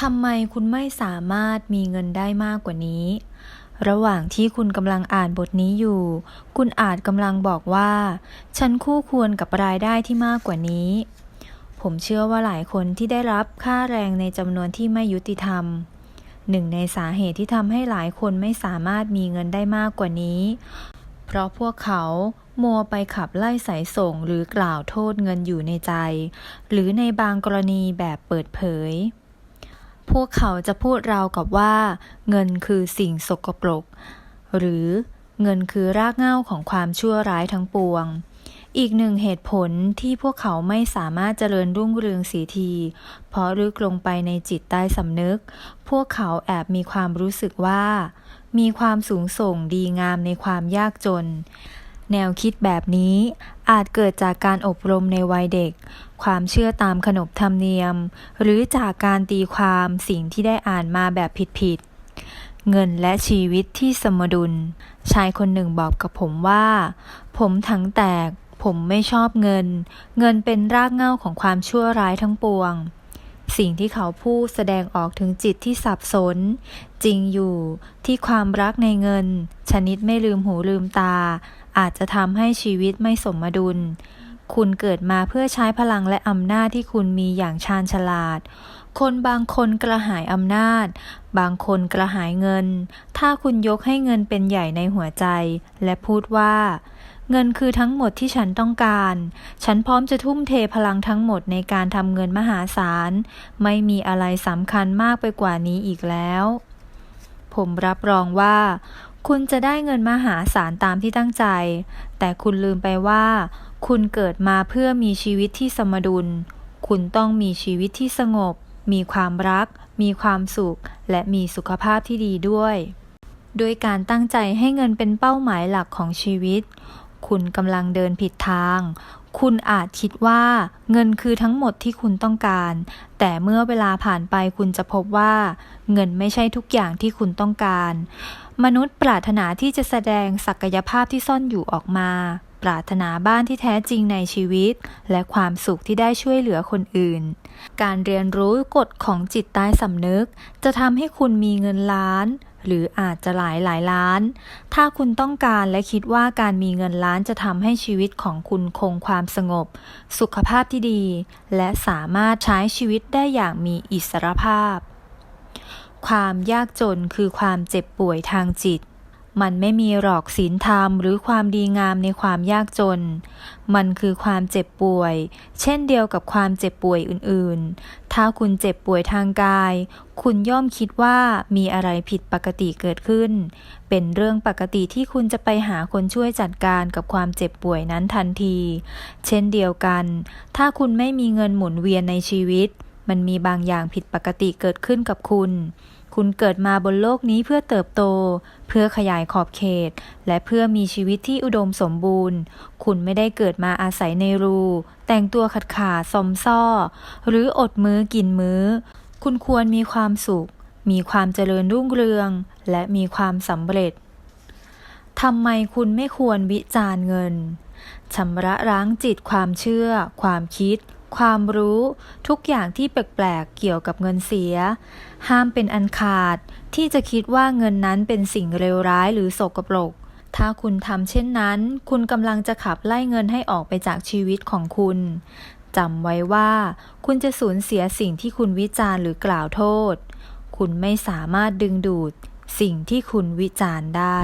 ทำไมคุณไม่สามารถมีเงินได้มากกว่านี้ ระหว่างที่คุณกำลังอ่านบทนี้อยู่ คุณอาจกำลังบอกว่า ฉันคู่ควรกับรายได้ที่มากกว่านี้ ผมเชื่อว่าหลายคนที่ได้รับค่าแรงในจำนวนที่ไม่ยุติธรรม หนึ่งในสาเหตุที่ทำให้หลายคนไม่สามารถมีเงินได้มากกว่านี้ เพราะพวกเขามัวไปขับไล่สายส่งหรือกล่าวโทษเงินอยู่ในใจ หรือในบางกรณีแบบเปิดเผย พวกเขาจะพูดราวกับว่า เงินคือสิ่งสกปรก หรือเงินคือรากเหง้าของความชั่วร้ายทั้งปวง อีกหนึ่งเหตุผลที่พวกเขาไม่สามารถเจริญรุ่งเรืองสีที เพราะลึกลงไปในจิตใต้สำนึก พวกเขาแอบมีความรู้สึกว่า มีความสูงส่งดีงามในความยากจน แนวคิดแบบนี้อาจเกิดจากการอบรมในวัยเด็ก ความเชื่อตามขนบธรรมเนียม หรือจากการตีความสิ่งที่ได้อ่านมาแบบผิดๆ เงินและชีวิตที่สมดุล ชายคนหนึ่งบอกกับผมว่า ผมทั้งแตก ผมไม่ชอบเงิน เงินเป็นรากเหง้าของความชั่วร้ายทั้งปวง สิ่งที่เขาพูดแสดงออกถึงจิตที่สับสน จริงอยู่ที่ความรักในเงิน ชนิดไม่ลืมหูลืมตา อาจจะทำให้ชีวิตไม่สมดุล คุณเกิดมาเพื่อใช้พลังและอำนาจที่คุณมีอย่างชาญฉลาด คนบางคนกระหายอำนาจ บางคนกระหายเงิน ถ้าคุณยกให้เงินเป็นใหญ่ในหัวใจ และพูดว่า เงินคือทั้งหมดที่ฉันต้องการ ฉันพร้อมจะทุ่มเทพลังทั้งหมดในการทำเงินมหาศาล ไม่มีอะไรสำคัญมากไปกว่านี้อีกแล้ว ผมรับรองว่า คุณจะได้เงินมหาศาลตามที่ตั้งใจ แต่คุณลืมไปว่า คุณเกิดมาเพื่อมีชีวิตที่สมดุล คุณต้องมีชีวิตที่สงบ มีความรัก มีความสุข และมีสุขภาพที่ดีด้วยด้วยการตั้งใจให้เงินเป็นเป้าหมายหลักของชีวิต คุณกำลังเดินผิดทาง คุณอาจคิดว่าเงินคือทั้งหมดที่คุณต้องการ แต่เมื่อเวลาผ่านไปคุณจะพบว่า เงินไม่ใช่ทุกอย่างที่คุณต้องการ มนุษย์ปรารถนาที่จะแสดงศักยภาพที่ซ่อนอยู่ออกมา ปรารถนาบ้านที่แท้จริงในชีวิต และความสุขที่ได้ช่วยเหลือคนอื่น การเรียนรู้กฎของจิตใต้สำนึก จะทำให้คุณมีเงินล้าน หรืออาจจะหลายหลายล้าน ถ้าคุณต้องการและคิดว่าการมีเงินล้านจะทำให้ชีวิตของคุณคงความสงบ สุขภาพที่ดี และสามารถใช้ชีวิตได้อย่างมีอิสรภาพ ความยากจนคือความเจ็บป่วยทางจิต มันไม่มีหรอกศีลธรรมหรือความดีงามในความยากจน มันคือความเจ็บป่วย เช่นเดียวกับความเจ็บป่วยอื่นๆ ถ้าคุณเจ็บป่วยทางกาย คุณย่อมคิดว่ามีอะไรผิดปกติเกิดขึ้น เป็นเรื่องปกติที่คุณจะไปหาคนช่วยจัดการกับความเจ็บป่วยนั้นทันที เช่นเดียวกัน ถ้าคุณไม่มีเงินหมุนเวียนในชีวิต มันมีบางอย่างผิดปกติเกิดขึ้นกับคุณ คุณเกิดมาบนโลกนี้เพื่อเติบโต เพื่อขยายขอบเขต และเพื่อมีชีวิตที่อุดมสมบูรณ์ คุณไม่ได้เกิดมาอาศัยในรู แต่งตัวขัดขาซอมซ่อ หรืออดมื้อกินมื้อ คุณควรมีความสุข มีความเจริญรุ่งเรือง และมีความสำเร็จทำไมคุณไม่ควรวิจารณ์เงินชำระล้างจิตความเชื่อ ความคิด ความรู้ทุกอย่างที่แปลกๆเกี่ยวกับเงินเสีย ห้ามเป็นอันขาดที่จะคิดว่าเงินนั้นเป็นสิ่งเลวร้ายหรือโสกปรก ถ้าคุณทำเช่นนั้น คุณกำลังจะขับไล่เงินให้ออกไปจากชีวิตของคุณจำไว้ว่า คุณจะสูญเสียสิ่งที่คุณวิจารณ์หรือกล่าวโทษ คุณไม่สามารถดึงดูดสิ่งที่คุณวิจารณ์ได้